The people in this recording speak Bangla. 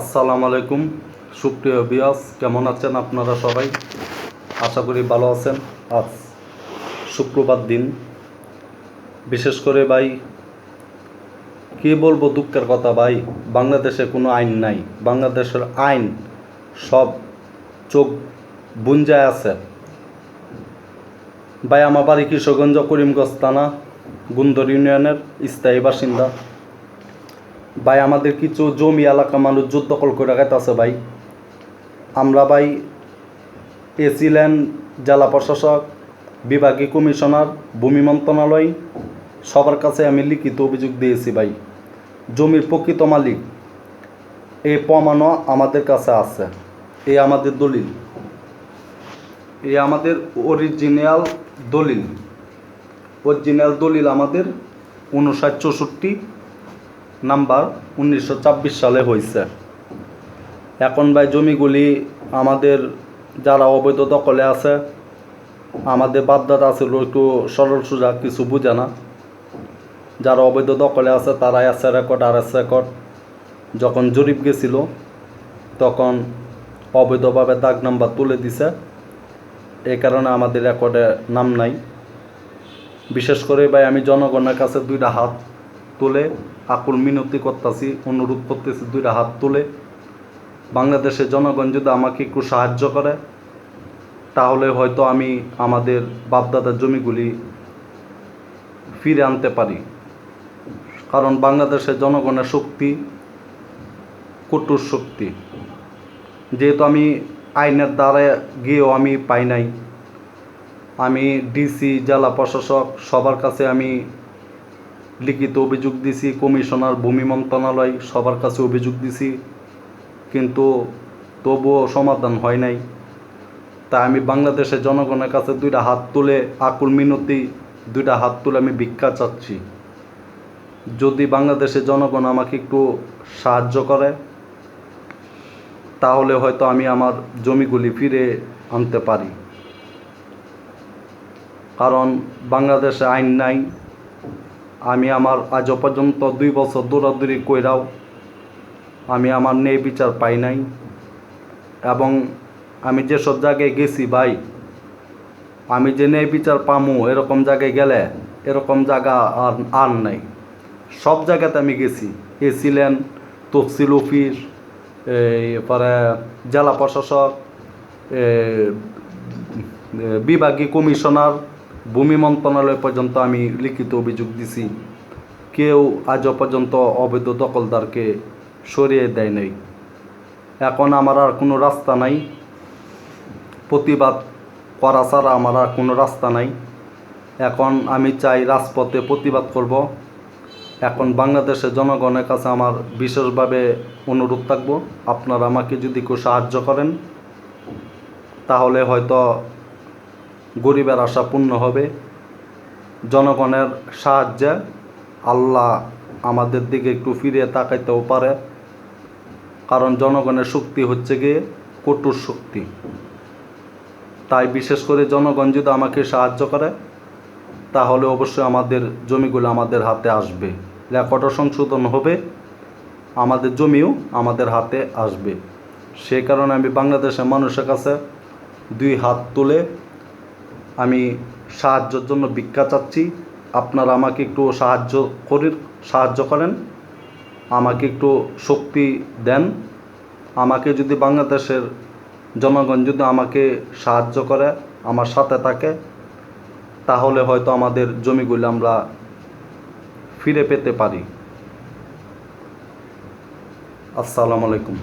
আসসালামু আলাইকুম। সুপ্রিয় বিয়াস কেমন আছেন আপনারা সবাই? আশা করি ভালো আছেন। আজ শুক্রবার দিন। বিশেষ করে ভাই, কি বলব দুঃখের কথা ভাই, বাংলাদেশে কোনো আইন নাই। বাংলাদেশের আইন সব চোখ বুঞ্জায় আছে। ভাই, আমার বাড়ি কিশোরগঞ্জ করিমগঞ্জ থানা, গুন্দর ইউনিয়নের স্থায়ী বাসিন্দা। ভাই, আমাদের কিছু জমি এলাকা মানুষ যুদ্ধ দখল করে আছে ভাই? আমরা ভাই এসিলেন জেলা প্রশাসক, বিভাগীয় কমিশনার, ভূমি মন্ত্রণালয়, সবার কাছে আমি লিখিত অভিযোগ দিয়েছি ভাই। জমির প্রকৃত মালিক এই প্রমাণও আমাদের কাছে আছে। এই আমাদের দলিল। এই আমাদের অরিজিনাল দলিল। অরিজিনাল দলিল আমাদের উনষাট চৌষট্টি নাম্বার উনিশশো ছাব্বিশ সালে হয়েছে এখন ভাই জমিগুলি আমাদের যারা অবৈধ দখলে আছে, আমাদের বাপদাদা আছিল একটু সরল সোজা, কিছু বুঝে না। যারা অবৈধ দখলে আছে, তারা এসে রেকর্ড আর এস রেকর্ড যখন জরিপ গেছিল, তখন অবৈধভাবে দাগ নাম্বার তুলে দিছে। এই কারণে আমাদের রেকর্ডে নাম নাই। বিশেষ করে ভাই আমি জনগণের কাছে দুইটা হাত তুলে, আকুল মিনতি করতেছি, অনুরোধ করতেছি দুইটা হাত তুলে। বাংলাদেশের জনগণ যদি আমাকে একটু সাহায্য করে, তাহলে হয়তো আমি আমাদের বাপদাদার জমিগুলি ফিরে আনতে পারি। কারণ বাংলাদেশের জনগণের শক্তি কটুর শক্তি। যেহেতু আমি আইনের দ্বারা গিয়েও আমি পাই নাই, আমি ডিসি, জেলা প্রশাসক, সবার কাছে আমি লিখিত অভিযোগ দিছি, কমিশনার, ভূমি মন্ত্রণালয় সবার কাছে অভিযোগ দিছি, কিন্তু তবুও সমাধান হয় নাই। তা আমি বাংলাদেশের জনগণের কাছে দুইটা হাত তুলে, আকুল মিনতি, দুইটা হাত তুলে আমি ভিক্ষা চাচ্ছি। যদি বাংলাদেশের জনগণ আমাকে একটু সাহায্য করে, তাহলে হয়তো আমি আমার জমিগুলি ফিরে আনতে পারি। কারণ বাংলাদেশে আইন নাই আমি আমার আজ পর্যন্ত দুই বছর দৌড়াদৌড়ি কইরাও আমি আমার ন্যায় বিচার পাই নাই। এবং আমি যেসব জায়গায় গেছি ভাই, আমি যে ন্যায় বিচার পামু এরকম জায়গায় গেলে এরকম জায়গা আর আর নাই। সব জায়গাতে আমি গেছি। এসিলেন তফসিল অফিস এরপরে জেলা প্রশাসক বিভাগীয় কমিশনার ভূমি মন্ত্রণালয় পর্যন্ত আমি লিখিত অভিযোগ দিছি। কেউ আজও পর্যন্ত অবৈধ দখলদারকে সরিয়ে দেয় নাই। এখন আমার আর কোনো রাস্তা নাই। প্রতিবাদ করা ছাড়া আমার আর কোনো রাস্তা নাই। এখন আমি চাই রাজপথে প্রতিবাদ করব। এখন বাংলাদেশের জনগণের কাছে আমার বিশেষভাবে অনুরোধ থাকব। আপনারা আমাকে যদি কেউ সাহায্য করেন, তাহলে হয়তো গরিবের আশা পূর্ণ হবে। জনগণের সাহায্যে আল্লাহ আমাদের দিকে একটু ফিরিয়ে তাকাইতেও পারে। কারণ জনগণের শক্তি হচ্ছে গিয়ে কটুর শক্তি। তাই বিশেষ করে জনগণ যদি আমাকে সাহায্য করে, তাহলে অবশ্যই আমাদের জমিগুলো আমাদের হাতে আসবে। রেকর্ডও সংশোধন হবে, আমাদের জমিও আমাদের হাতে আসবে। সেই কারণে আমি বাংলাদেশের মানুষের কাছে দুই হাত তুলে আমি সাহায্যের জন্য ভিক্ষা চাচ্ছি। আপনারা আমাকে একটু সাহায্য করি, সাহায্য করেন। আমাকে একটু শক্তি দেন। আমাকে যদি বাংলাদেশের জনগণ যদি আমাকে সাহায্য করে, আমার সাথে থাকে, তাহলে হয়তো আমাদের জমিগুলো আমরা ফিরে পেতে পারি। আসসালামু আলাইকুম।